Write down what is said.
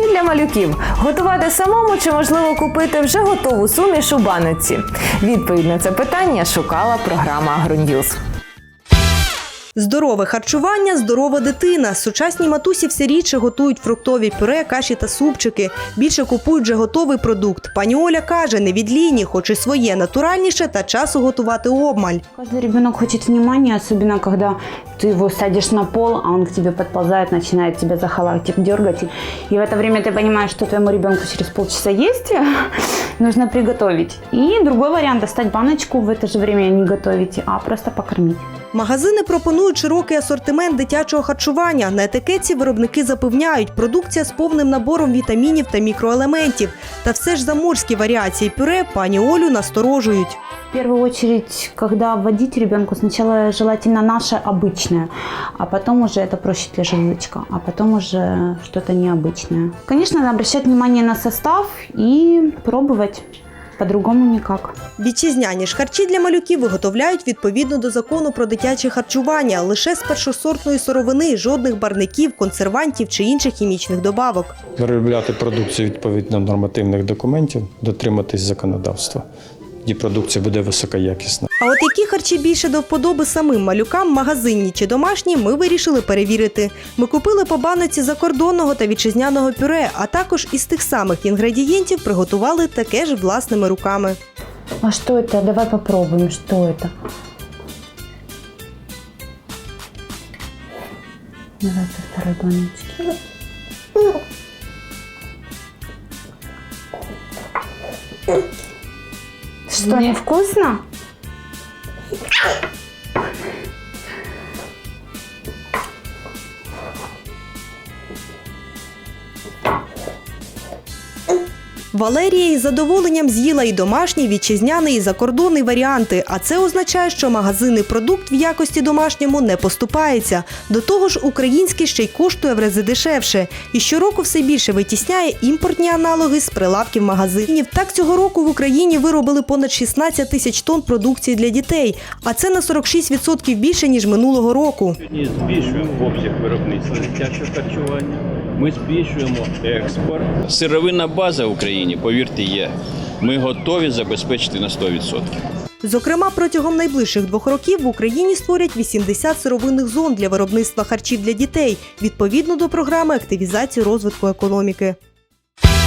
Харчі для малюків готувати самому чи можливо купити вже готову суміш у баночці? Відповідь на це питання шукала програма «Агроньюз». Здорове харчування, здорова дитина. Сучасні матусі все рідше готують фруктові пюре, каші та супчики. Більше купують вже готовий продукт. Пані Оля каже, не від ліні, хоч і своє натуральніше та часу готувати обмаль. Каждый ребенок хочет внимания, особенно когда ты его садишь на пол, а он к тебе подползает, начинает тебя за халатик дергать. И в это время ты понимаешь, что твоему ребенку через полчаса есть, нужно приготовить. И другой вариант – достать баночку, в это же время не готовить, а просто покормить. Магазини пропонують широкий асортимент дитячого харчування. На етикетці виробники запевняють, продукція з повним набором вітамінів та мікроелементів. Та все ж заморські варіації пюре пані Олю насторожують. В первую очередь, когда вводить ребенку, сначала желательно наше обычное, а потом уже это проще для желудочка, а потом уже что-то необычное. Конечно, надо обращать внимание на состав и пробовать. По-другому ніяк. Вітчизняні ж харчі для малюків виготовляють відповідно до закону про дитяче харчування лише з першосортної сировини, жодних барників, консервантів чи інших хімічних добавок. виробляти продукцію відповідно нормативних документів, дотриматись законодавства. І продукція буде високоякісна. А от які харчі більше до вподоби самим малюкам, магазинні чи домашні, ми вирішили перевірити. Ми купили по баноці закордонного та вітчизняного пюре, а також із тих самих інгредієнтів приготували таке ж власними руками. А что это? Давай попробуем, что это. Давай со второй баночки. Что, невкусно? Валерія із задоволенням з'їла і домашній, вітчизняний, і закордонний варіанти. А це означає, що магазинний продукт в якості домашньому не поступається. До того ж, український ще й коштує в рази дешевше. І щороку все більше витісняє імпортні аналоги з прилавків магазинів. Так цього року в Україні виробили понад 16 тисяч тонн продукції для дітей, а це на 46% більше ніж минулого року. Сьогодні збільшуємо обсяг виробництва дитячого харчування. Ми збільшуємо експорт. Сировинна база в Україні, повірте, є. Ми готові забезпечити на 100%. Зокрема, протягом найближчих двох років в Україні створять 80 сировинних зон для виробництва харчів для дітей відповідно до програми активізації розвитку економіки.